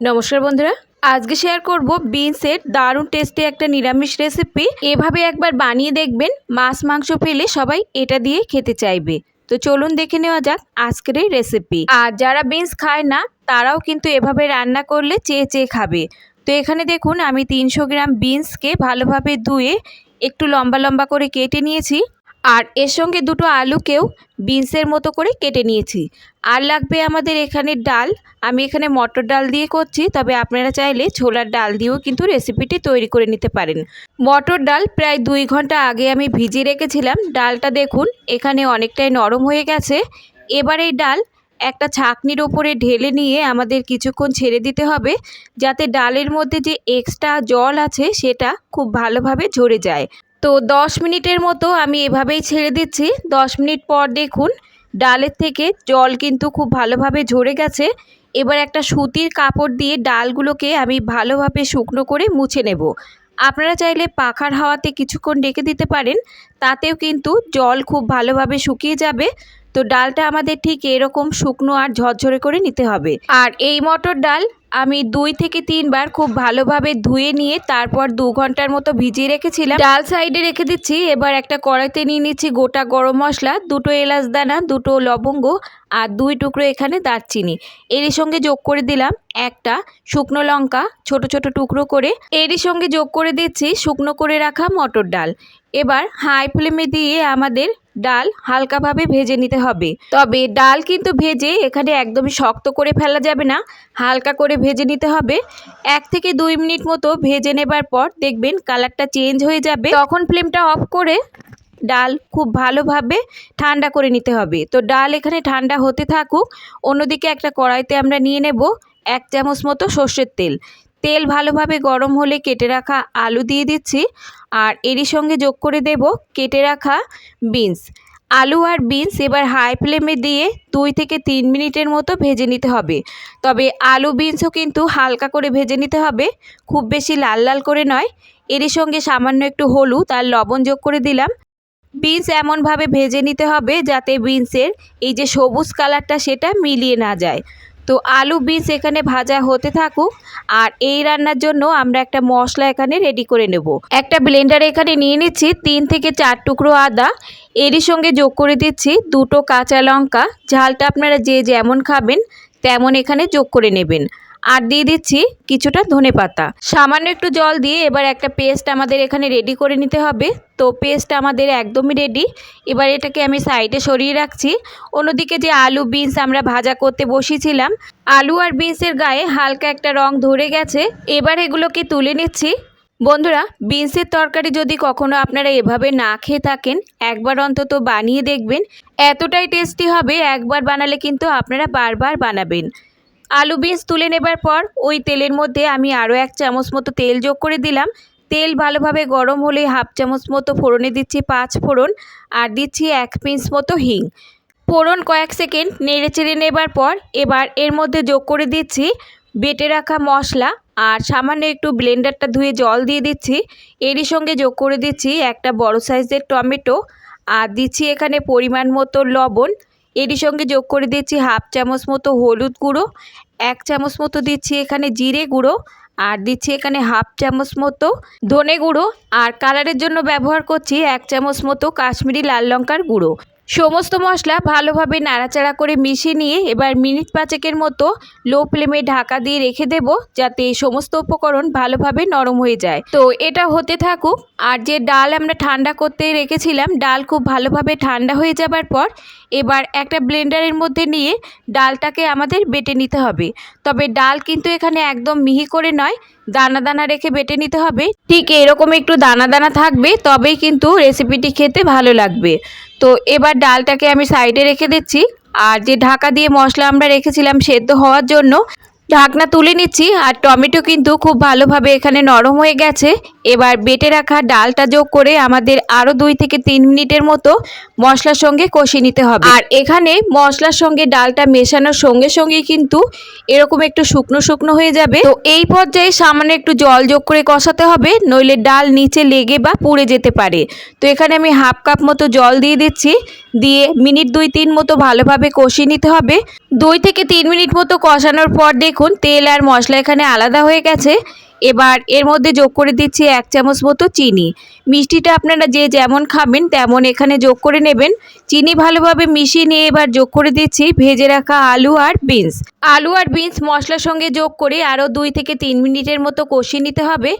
নমস্কার বন্ধুরা। আজকে শেয়ার করব বিনসের দারুণ টেস্টি একটা নিরামিষ রেসিপি এভাবে একবার বানিয়ে দেখবেন, মাছ মাংস পেলে সবাই এটা দিয়ে খেতে চাইবে। তো চলুন দেখে নেওয়া যাক আজকের এই রেসিপি আর যারা বিনস খায় না, তারাও কিন্তু এভাবে রান্না করলে চেয়ে চেয়ে খাবে। তো এখানে দেখুন, আমি তিনশো গ্রাম বিনসকে ভালোভাবে ধুয়ে একটু লম্বা লম্বা করে কেটে নিয়েছি। আর এর সঙ্গে দুটো আলুকেও বিনসের মতো করে কেটে নিয়েছি। আর লাগবে আমাদের এখানে ডাল। আমি এখানে মটর ডাল দিয়ে করছি, তবে আপনারা চাইলে ছোলার ডাল দিয়েও কিন্তু রেসিপিটি তৈরি করে নিতে পারেন। মটর ডাল প্রায় দুই ঘণ্টা আগে আমি ভিজিয়ে রেখেছিলাম। ডালটা দেখুন, এখানে অনেকটাই নরম হয়ে গেছে। এবার এই ডাল একটা ছাকনির ওপরে ঢেলে নিয়ে আমাদের কিছুক্ষণ ছেড়ে দিতে হবে, যাতে ডালের মধ্যে যে এক্সট্রা জল আছে সেটা খুব ভালোভাবে ঝরে যায়। তো দশ মিনিটের মতো আমি এভাবেই ছেড়ে দিচ্ছি। দশ মিনিট পর দেখুন, ডালের থেকে জল কিন্তু খুব ভালোভাবে ঝরে গেছে। এবার একটা সুতির কাপড় দিয়ে ডালগুলোকে আমি ভালোভাবে শুকনো করে মুছে নেব। আপনারা চাইলে পাখার হাওয়াতে কিছুক্ষণ ডেকে দিতে পারেন, তাতেও কিন্তু জল খুব ভালোভাবে শুকিয়ে যাবে। তো ডালটা আমাদের ঠিক এরকম শুকনো আর ঝরঝরে করে নিতে হবে। আর এই মটর ডাল আমি দুই থেকে তিনবার খুব ভালোভাবে ধুয়ে নিয়ে তারপর দু ঘণ্টার মতো ভিজিয়ে রেখেছিলাম। ডাল সাইডে রেখে দিচ্ছি। এবার একটা কড়াইতে নিয়ে নিচ্ছি গোটা গরম মশলা, দুটো এলাচ দানা, দুটো লবঙ্গ আর দুই টুকরো এখানে দারচিনি। এরই সঙ্গে যোগ করে দিলাম একটা শুকনো লঙ্কা, ছোট ছোট টুকরো করে। এরই সঙ্গে যোগ করে দিচ্ছি শুকনো করে রাখা মটর ডাল। এবার হাই ফ্লেমে দিয়ে আমাদের ডাল হালকাভাবে ভেজে নিতে হবে। তবে ডাল কিন্তু ভেজে এখানে একদমই শক্ত করে ফেলা যাবে না, হালকা করে ভেজে নিতে হবে। এক থেকে দুই মিনিট মতো ভেজে নেবার পর দেখবেন কালারটা চেঞ্জ হয়ে যাবে। তখন ফ্লেমটা অফ করে ডাল খুব ভালোভাবে ঠান্ডা করে নিতে হবে। তো ডাল এখানে ঠান্ডা হতে থাকুক, অন্যদিকে একটা কড়াইতে আমরা নিয়ে নেব এক চামচ মতো সর্ষের তেল। তেল ভালোভাবে গরম হলে কেটে রাখা আলু দিয়ে দিচ্ছি আর এরই সঙ্গে যোগ করে দেব কেটে রাখা বিনস। আলু আর বিনস এবার হাই ফ্লেমে দিয়ে দুই থেকে তিন মিনিটের মতো ভেজে নিতে হবে। তবে আলু বিনসও কিন্তু হালকা করে ভেজে নিতে হবে, খুব বেশি লাল লাল করে নয়। এরই সঙ্গে সামান্য একটু হলুদ আর লবণ যোগ করে দিলাম। বিনস এমনভাবে ভেজে নিতে হবে যাতে বিনসের এই যে সবুজ কালারটা সেটা মিলিয়ে না যায়। তো আলু বিনস এখানে ভাজা হতে থাকুক আর এই রান্নার জন্য আমরা একটা মশলা এখানে রেডি করে নেব। একটা ব্লেন্ডার এখানে নিয়ে নিচ্ছি তিন থেকে চার টুকরো আদা। এরই সঙ্গে যোগ করে দিচ্ছি দুটো কাঁচা লঙ্কা। ঝালটা আপনারা যে যেমন খাবেন তেমন এখানে যোগ করে নেবেন। আর দিয়ে দিচ্ছি কিছুটা ধনে পাতা। সামান্য একটু জল দিয়ে এবার একটা পেস্ট আমাদের এখানে রেডি করে নিতে হবে। তো পেস্ট আমাদের একদমই রেডি এবার এটাকে আমি সাইডে সরিয়ে রাখছি। অন্যদিকে যে আলু বিনস আমরা ভাজা করতে বসিয়েছিলাম আলু আর বিনসের গায়ে হালকা একটা রং ধরে গেছে। এবার এগুলোকে তুলে নিচ্ছি। বন্ধুরা বিনসের তরকারি যদি কখনো আপনারা এভাবে না খেয়ে থাকেন, একবার অন্তত বানিয়ে দেখবেন। এতটাই টেস্টি হবে, একবার বানালে কিন্তু আপনারা বারবার বানাবেন। আলু বিনস তুলে নেবার পর ওই তেলের মধ্যে আমি আরও এক চামচ মতো তেল যোগ করে দিলাম। তেল ভালোভাবে গরম হলে হাফ চামচ মতো ফোড়নে দিচ্ছি পাঁচ ফোড়ন আর দিচ্ছি এক পিঞ্চ মতো হিং। ফোড়ন কয়েক সেকেন্ড নেড়ে চেড়ে নেবার পর এবার এর মধ্যে যোগ করে দিচ্ছি বেটে রাখা মশলা আর সামান্য একটু ব্লেন্ডারটা ধুয়ে জল দিয়ে দিচ্ছি। এরই সঙ্গে যোগ করে দিচ্ছি একটা বড় সাইজের টমেটো আর দিচ্ছি এখানে পরিমাণ মতো লবণ এরই সঙ্গে যোগ করে দিচ্ছি হাফ চামচ মতো হলুদ গুঁড়ো, এক চামচ মতো দিচ্ছি এখানে জিরে গুঁড়ো, আর দিচ্ছি এখানে হাফ চামচ মতো ধনে গুঁড়ো। আর কালারের জন্য ব্যবহার করছি এক চামচ মতো কাশ্মীরি লাল লঙ্কার গুঁড়ো। সমস্ত মশলা ভালোভাবে নাড়াচাড়া করে মিশিয়ে নিয়ে এবার মিনিট পাঁচেকের মতো লো ফ্লেমে ঢাকা দিয়ে রেখে দেব যাতে সমস্ত উপকরণ ভালোভাবে নরম হয়ে যায়। তো এটা হতে থাকুক, আর যে ডাল আমরা ঠান্ডা করতে রেখেছিলাম, ডাল খুব ভালোভাবে ঠান্ডা হয়ে যাবার পর এবার একটা ব্লেন্ডারের মধ্যে নিয়ে ডালটাকে আমাদের বেটে নিতে হবে। তবে ডাল কিন্তু এখানে একদম মিহি করে নয়, দানা দানা রেখে বেটে নিতে হবে। ঠিক এরকম একটু দানা দানা থাকবে, তবেই কিন্তু রেসিপিটি খেতে ভালো লাগবে। তো এবার ডালটাকে আমি সাইডে রেখে দিচ্ছি। আর যে ঢাকা দিয়ে মশলা আমরা রেখেছিলাম সেদ্ধ হওয়ার জন্য, ঢাকনা তুলে নিচ্ছি। আর টমেটো কিন্তু খুব ভালোভাবে এখানে নরম হয়ে গেছে। এবার বেটে রাখা ডালটা যোগ করে আমাদের আরও দুই থেকে তিন মিনিটের মতো মশলার সঙ্গে কষিয়ে নিতে হবে। আর এখানে মশলার সঙ্গে ডালটা মেশানোর সঙ্গে সঙ্গেই কিন্তু এরকম একটু শুকনো শুকনো হয়ে যাবে। তো এই পর্যায়ে সামান্য একটু জল যোগ করে কষাতে হবে, নইলে ডাল নিচে লেগে বা পুড়ে যেতে পারে। তো এখানে আমি হাফ কাপ মতো জল দিয়ে দিচ্ছি, দিয়ে মিনিট দুই তিন মতো ভালোভাবে কষিয়ে নিতে হবে। দুই থেকে তিন মিনিট মতো কষানোর পর দেখুন তেল আর মশলা এখানে আলাদা হয়ে গেছে। এবার এর মধ্যে যোগ করে দিচ্ছি এক চামচ মতো চিনি। মিষ্টিটা আপনারা যে যেমন খাবেন তেমন এখানে যোগ করে নেবেন। চিনি ভালোভাবে মিশিয়ে নিয়ে এবার যোগ করে দিচ্ছি ভেজে রাখা আলু আর বিনস। আলু আর বিনস মশলার সঙ্গে যোগ করে আরও দুই থেকে তিন মিনিটের মতো কষিয়ে নিতে হবে।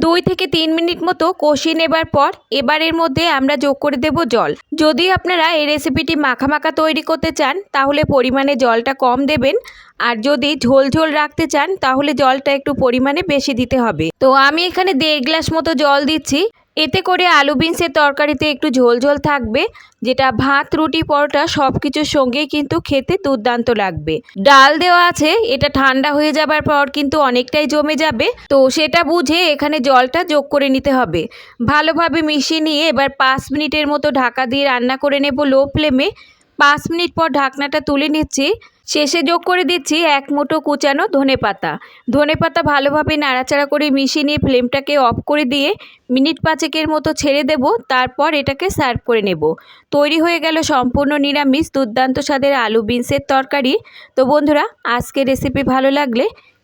দুই থেকে তিন মিনিট মতো কষিয়ে নেবার পর এবারের মধ্যে আমরা যোগ করে দেব জল। যদি আপনারা এই রেসিপিটি মাখা মাখা তৈরি করতে চান, তাহলে পরিমাণে জলটা কম দেবেন। আর যদি ঝোল ঝোল রাখতে চান, তাহলে জলটা একটু পরিমাণে বেশি দিতে হবে। তো আমি এখানে দেড় গ্লাস মতো জল দিচ্ছি। এতে করে আলু বিনসের তরকারিতে একটু ঝোল ঝোল থাকবে, যেটা ভাত, রুটি, পরোটা সব কিছুর সঙ্গেই কিন্তু খেতে দুর্দান্ত লাগবে। ডাল দেওয়া আছে, এটা ঠান্ডা হয়ে যাবার পর কিন্তু অনেকটাই জমে যাবে, তো সেটা বুঝে এখানে জলটা যোগ করে নিতে হবে। ভালোভাবে মিশিয়ে নিয়ে এবার পাঁচ মিনিটের মতো ঢাকা দিয়ে রান্না করে নেব লো ফ্লেমে। পাঁচ মিনিট পর ঢাকনাটা তুলে নিচ্ছি। শেষে যোগ করে দিচ্ছি এক মুঠো কুচানো ধনে পাতা। ধনে পাতা ভালোভাবে নাড়াচাড়া করে মিশিয়ে নিয়ে ফ্লেমটাকে অফ করে দিয়ে মিনিট পাঁচেকের মতো ছেড়ে দেব, তারপর এটাকে সার্ভ করে নেব। তৈরি হয়ে গেল সম্পূর্ণ নিরামিষ দুর্দান্ত স্বাদের আলু বিনসের তরকারি। তো বন্ধুরা আজকে রেসিপি ভালো লাগলে